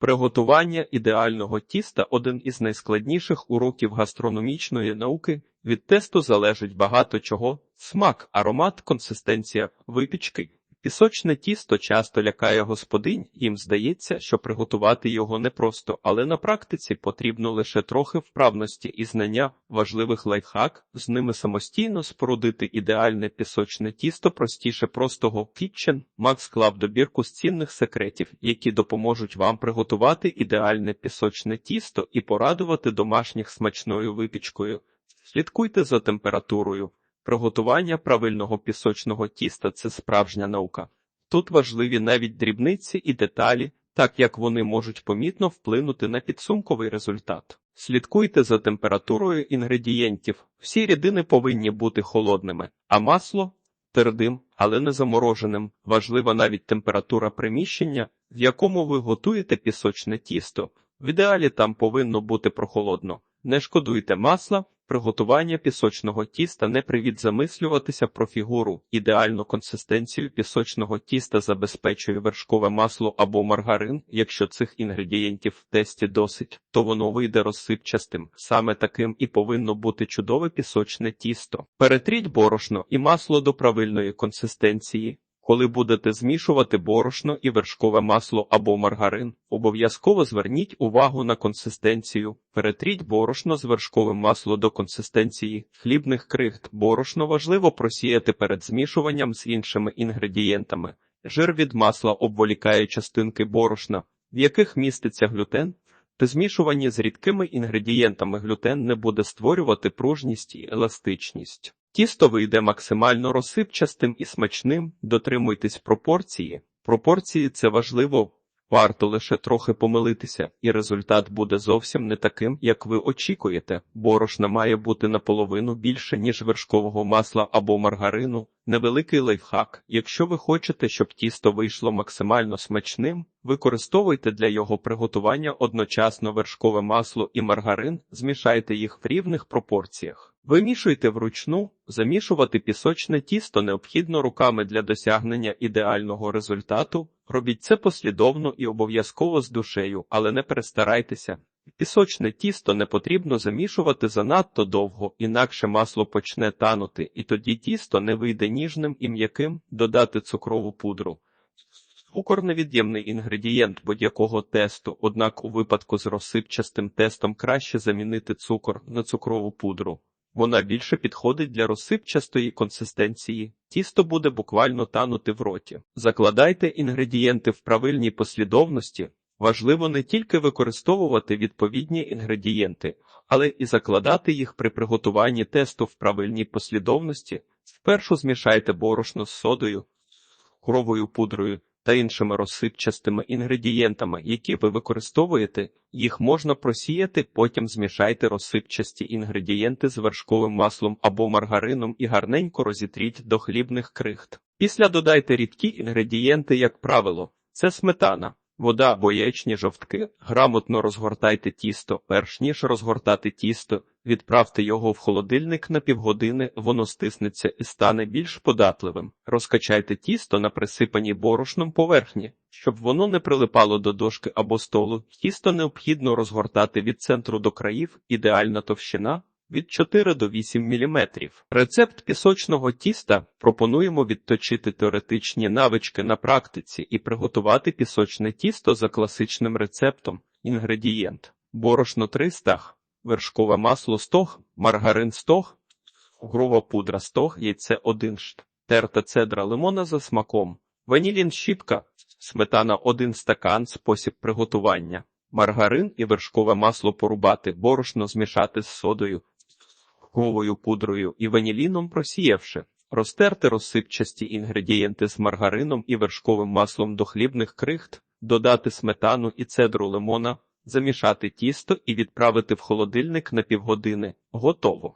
Приготування ідеального тіста один із найскладніших уроків гастрономічної науки. Від тесту залежить багато чого: смак, аромат, консистенція, випічки. Пісочне тісто часто лякає господинь, їм здається, що приготувати його непросто, але на практиці потрібно лише трохи вправності і знання важливих лайфхак, з ними самостійно спорудити ідеальне пісочне тісто простіше простого Kitchen Max склав добірку з цінних секретів, які допоможуть вам приготувати ідеальне пісочне тісто і порадувати домашніх смачною випічкою. Слідкуйте за температурою. Приготування правильного пісочного тіста це справжня наука. Тут важливі навіть дрібниці і деталі, так як вони можуть помітно вплинути на підсумковий результат. Слідкуйте за температурою інгредієнтів. Всі рідини повинні бути холодними, а масло твердим, але не замороженим. Важлива навіть температура приміщення, в якому ви готуєте пісочне тісто. В ідеалі там повинно бути прохолодно. Не шкодуйте масла. Приготування пісочного тіста не привід замислюватися про фігуру. Ідеальну консистенцію пісочного тіста забезпечує вершкове масло або маргарин. Якщо цих інгредієнтів в тесті досить, то воно вийде розсипчастим. Саме таким і повинно бути чудове пісочне тісто. Перетріть борошно і масло до правильної консистенції. Коли будете змішувати борошно і вершкове масло або маргарин, обов'язково зверніть увагу на консистенцію. Перетріть борошно з вершковим маслом до консистенції хлібних крихт. Борошно важливо просіяти перед змішуванням з іншими інгредієнтами. Жир від масла обволікає частинки борошна, в яких міститься глютен. При змішуванні з рідкими інгредієнтами глютен не буде створювати пружність і еластичність. Тісто вийде максимально розсипчастим і смачним, дотримуйтесь пропорції. Пропорції це важливо, варто лише трохи помилитися, і результат буде зовсім не таким, як ви очікуєте. Борошна має бути наполовину більше, ніж вершкового масла або маргарину. Невеликий лайфхак. Якщо ви хочете, щоб тісто вийшло максимально смачним, використовуйте для його приготування одночасно вершкове масло і маргарин, змішайте їх в рівних пропорціях. Вимішуйте вручну, замішувати пісочне тісто необхідно руками для досягнення ідеального результату. Робіть це послідовно і обов'язково з душею, але не перестарайтеся. Пісочне тісто не потрібно замішувати занадто довго, інакше масло почне танути, і тоді тісто не вийде ніжним і м'яким, додати цукрову пудру. Цукор невід'ємний інгредієнт будь-якого тесту, однак у випадку з розсипчастим тестом краще замінити цукор на цукрову пудру. Вона більше підходить для розсипчастої консистенції, тісто буде буквально танути в роті. Закладайте інгредієнти в правильній послідовності. Важливо не тільки використовувати відповідні інгредієнти, але і закладати їх при приготуванні тесту в правильній послідовності. Спершу змішайте борошно з содою, кровою пудрою та іншими розсипчастими інгредієнтами, які ви використовуєте, їх можна просіяти, потім змішайте розсипчасті інгредієнти з вершковим маслом або маргарином і гарненько розітріть до хлібних крихт. Після додайте рідкі інгредієнти, як правило, це сметана. Вода або яєчні жовтки, грамотно розгортайте тісто, перш ніж розгортати тісто, відправте його в холодильник на півгодини, воно стиснеться і стане більш податливим. Розкачайте тісто на присипаній борошном поверхні, щоб воно не прилипало до дошки або столу. Тісто необхідно розгортати від центру до країв, ідеальна товщина від 4 до 8 мм. Рецепт пісочного тіста пропонуємо відточити теоретичні навички на практиці і приготувати пісочне тісто за класичним рецептом. Інгредієнт: борошно 300, вершкове масло 100, маргарин 100, грова пудра 100, яйце 1 шт, терта цедра лимона за смаком, ванілін щіпка, сметана 1 стакан, спосіб приготування. Маргарин і вершкове масло порубати, борошно змішати з содою, ковою пудрою і ваніліном просіявши, розтерти розсипчасті інгредієнти з маргарином і вершковим маслом до хлібних крихт, додати сметану і цедру лимона, замішати тісто і відправити в холодильник на півгодини. Готово.